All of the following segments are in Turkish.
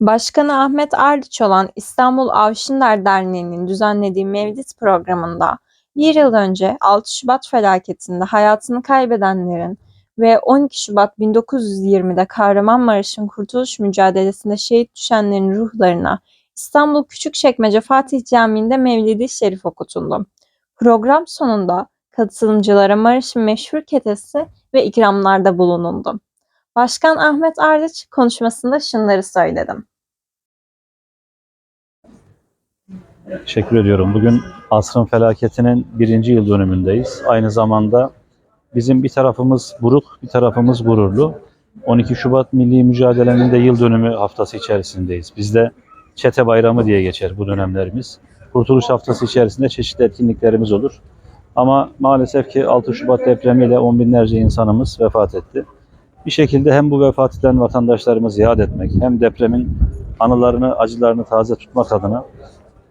Başkanı Ahmet Ardiç olan İstanbul Avşinler Derneği'nin düzenlediği Mevlid programında bir yıl önce 6 Şubat felaketinde hayatını kaybedenlerin ve 12 Şubat 1920'de Kahramanmaraş'ın kurtuluş mücadelesinde şehit düşenlerin ruhlarına İstanbul Küçükçekmece Fatih Camii'nde Mevlid-i Şerif okutundu. Program sonunda katılımcılara Maraş'ın meşhur ketesi ve ikramlarda bulunuldu. Başkan Ahmet Ardiç konuşmasında şunları söyledi. Teşekkür ediyorum. Bugün asrın felaketinin birinci yıl dönümündeyiz. Aynı zamanda bizim bir tarafımız buruk, bir tarafımız gururlu. 12 Şubat Milli Mücadele'nin de yıl dönümü haftası içerisindeyiz. Bizde Çete Bayramı diye geçer bu dönemlerimiz. Kurtuluş Haftası içerisinde çeşitli etkinliklerimiz olur. Ama maalesef ki 6 Şubat depremiyle on binlerce insanımız vefat etti. Bir şekilde hem bu vefat eden vatandaşlarımızı yad etmek, hem depremin anılarını, acılarını taze tutmak adına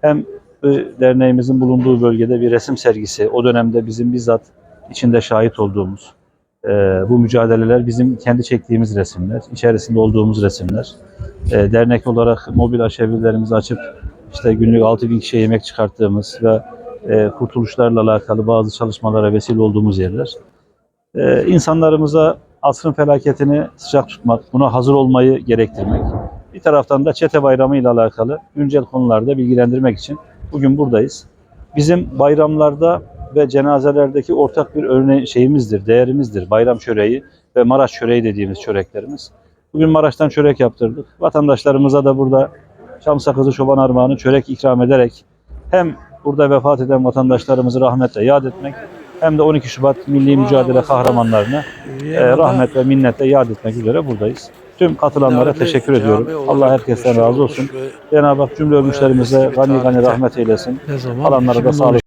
hem derneğimizin bulunduğu bölgede bir resim sergisi, o dönemde bizim bizzat içinde şahit olduğumuz e, bu mücadeleler bizim kendi çektiğimiz resimler, içerisinde olduğumuz resimler. E, dernek olarak mobil aşevilerimizi açıp işte günlük 6 bin kişiye yemek çıkarttığımız ve e, kurtuluşlarla alakalı bazı çalışmalara vesile olduğumuz yerler. E, insanlarımıza asrın felaketini sıcak tutmak, buna hazır olmayı gerektirmek. Bir taraftan da Çete Bayramı ile alakalı güncel konularda bilgilendirmek için bugün buradayız. Bizim bayramlarda ve cenazelerdeki ortak bir örne şeyimizdir, değerimizdir. Bayram çöreği ve Maraş çöreği dediğimiz çöreklerimiz. Bugün Maraş'tan çörek yaptırdık. Vatandaşlarımıza da burada Çam sakızı çoban armağanı çörek ikram ederek hem burada vefat eden vatandaşlarımızı rahmetle yad etmek hem de 12 Şubat Milli Mücadele kahramanlarını e, rahmet ve minnetle yad etmek üzere buradayız. Tüm katılanlara teşekkür ediyorum. Allah herkesten razı olsun. Cenab-ı Hak cümle ölmüşlerimize gani gani rahmet eylesin. Alanlara da 2012 sağlık